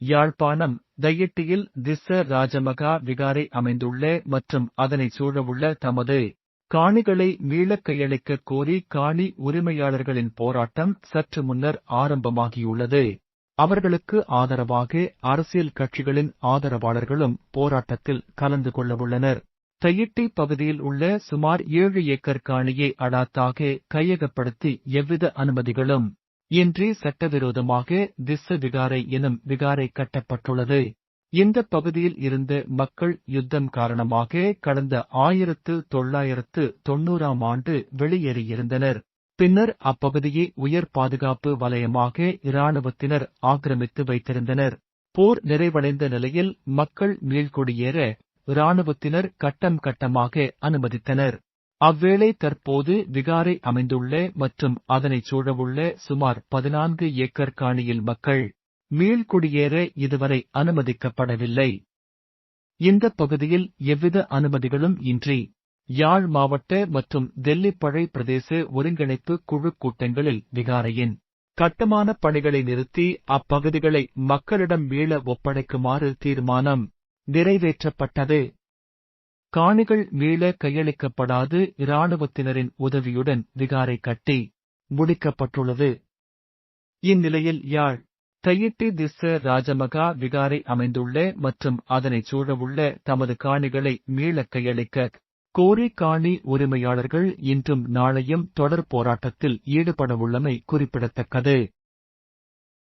யாழ்ப்பாணம் தையிட்டியில் திஸ்ஸ ராஜமகா விகாரை அமைந்துள்ள மற்றும் அதனை சூழவுள்ள தமது காணிகளை மீளக் கையளிக்கக் கோரி காணி உரிமையாளர்களின் போராட்டம் சற்று முன்னர் ஆரம்பமாகியுள்ளது. அவர்களுக்கு ஆதரவாக அரசியல் கட்சிகளின் ஆதரவாளர்களும் போராட்டத்தில் கலந்து கொள்ளவுள்ளனர். தையிட்டி பகுதியில் உள்ள சுமார் ஏழு ஏக்கர் காணியை அடாத்தாக கையகப்படுத்தி எவ்வித அனுமதிகளும் இன்றி சட்டவிரோதமாக திஸ்ஸ விகாரை எனும் விகாரை கட்டப்பட்டுள்ளது. இந்த பகுதியில் இருந்த மக்கள் யுத்தம் காரணமாக கடந்த ஆயிரத்து தொள்ளாயிரத்து தொன்னூறாம் ஆண்டு வெளியேறியிருந்தனர். பின்னர் அப்பகுதியை உயர் பாதுகாப்பு வலயமாக இராணுவத்தினர் ஆக்கிரமித்து வைத்திருந்தனர். போர் நிறைவடைந்த நிலையில் மக்கள் மீள்குடியேற இராணுவத்தினர் கட்டம் கட்டமாக அனுமதித்தனர். அவ்வேளை தற்போது விகாரை அமைந்துள்ள மற்றும் அதனைச் சூழவுள்ள சுமார் பதினான்கு ஏக்கர் காணியில் மக்கள் மீள்குடியேற இதுவரை அனுமதிக்கப்படவில்லை. இந்த பகுதியில் எவ்வித அனுமதிகளும் இன்றி யாழ் மாவட்ட மற்றும் டெல்லிப்பழை பிரதேச ஒருங்கிணைப்பு குழு கூட்டங்களில் விகாரையின் கட்டுமான பணிகளை நிறுத்தி அப்பகுதிகளை மக்களிடம் மீள ஒப்படைக்குமாறு தீர்மானம் நிறைவேற்றப்பட்டது. காணிகள் மீள கையளிக்கப்படாது இராணுவத்தினரின் உதவியுடன் விகாரை கட்டி முடிக்கப்பட்டுள்ளது. இந்நிலையில் யாழ் தையிட்டி திஸ்ஸ ராஜமகா விகாரை அமைந்துள்ள மற்றும் அதனைச் சூழவுள்ள தமது காணிகளை மீளக் கையளிக்க கோரி காணி உரிமையாளர்கள் இன்றும் நாளையும் தொடர் போராட்டத்தில் ஈடுபடவுள்ளமை குறிப்பிடத்தக்கது.